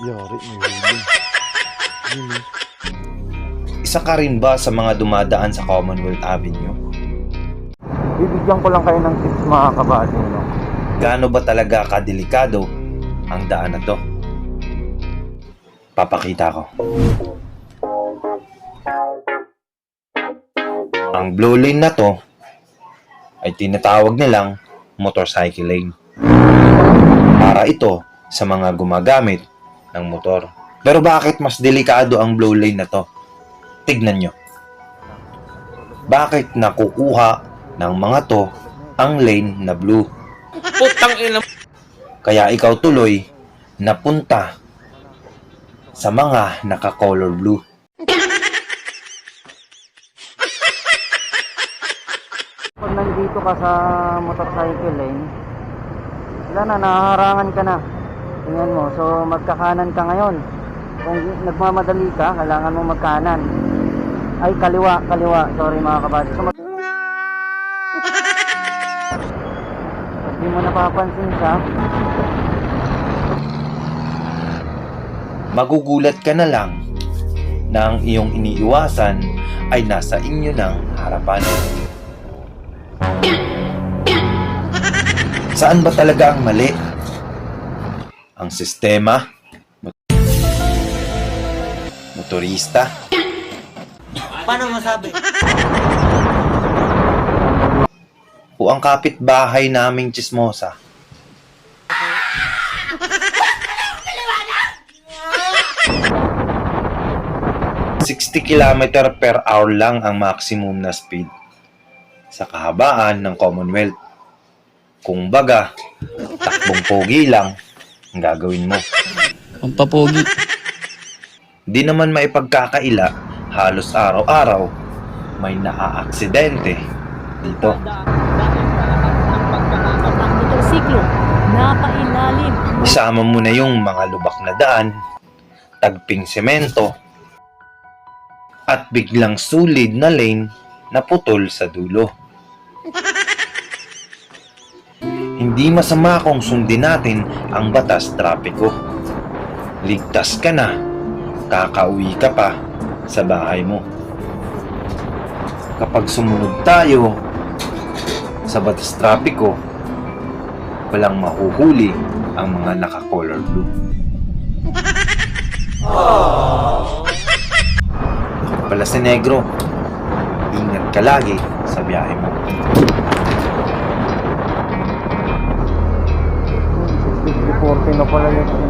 Yari, may huli. Yun eh. Isa ka rin ba sa mga dumadaan sa Commonwealth Avenue? Bibigyan ko lang kayo ng tips mga kabady, no? Gaano ba talaga kadelikado ang daan na to? Papakita ko. Ang blue lane na to ay tinatawag nilang motorcycle lane. Para ito sa mga gumagamit ng motor. Pero bakit mas delikado ang blue lane na to? Tignan nyo. Bakit nakukuha ng mga to ang lane na blue? Putang ina. Kaya ikaw tuloy napunta sa mga naka-color blue. Pag nandito ka sa motorcycle lane, wala na, nahaharangan ka na. Tingnan mo, so magkakanan ka ngayon. Kung nagmamadali ka, kailangan mo magkanan. Ay, kaliwa, kaliwa. Sorry mga kabady. So, mag- Pag di mo napapansin siya, Magugulat ka na lang na ang iyong iniiwasan ay nasa inyo ng harapan. Saan ba talaga ang mali? Ang sistema? Motorista? Paano masabi? O ang kapitbahay naming chismosa? ...60 km per hour lang ang maximum na speed sa kahabaan ng Commonwealth. Kung baga, takbong pogi lang ang gagawin mo. Ang papogi. Di naman maipagkakaila, halos araw-araw may naaaksidente dito. Isama mo na yung mga lubak na daan, tagping semento, at biglang sulid na lane na putol sa dulo. Hindi masama kung sundin natin ang batas trapiko. Ligtas ka na, kakauwi ka pa sa bahay mo. Kapag sumunod tayo sa batas trapiko, walang mahuhuli ang mga naka-color blue. Ako pala si Negro. Ingat ka lagi sa biyahe mo. 60-40 na pala yung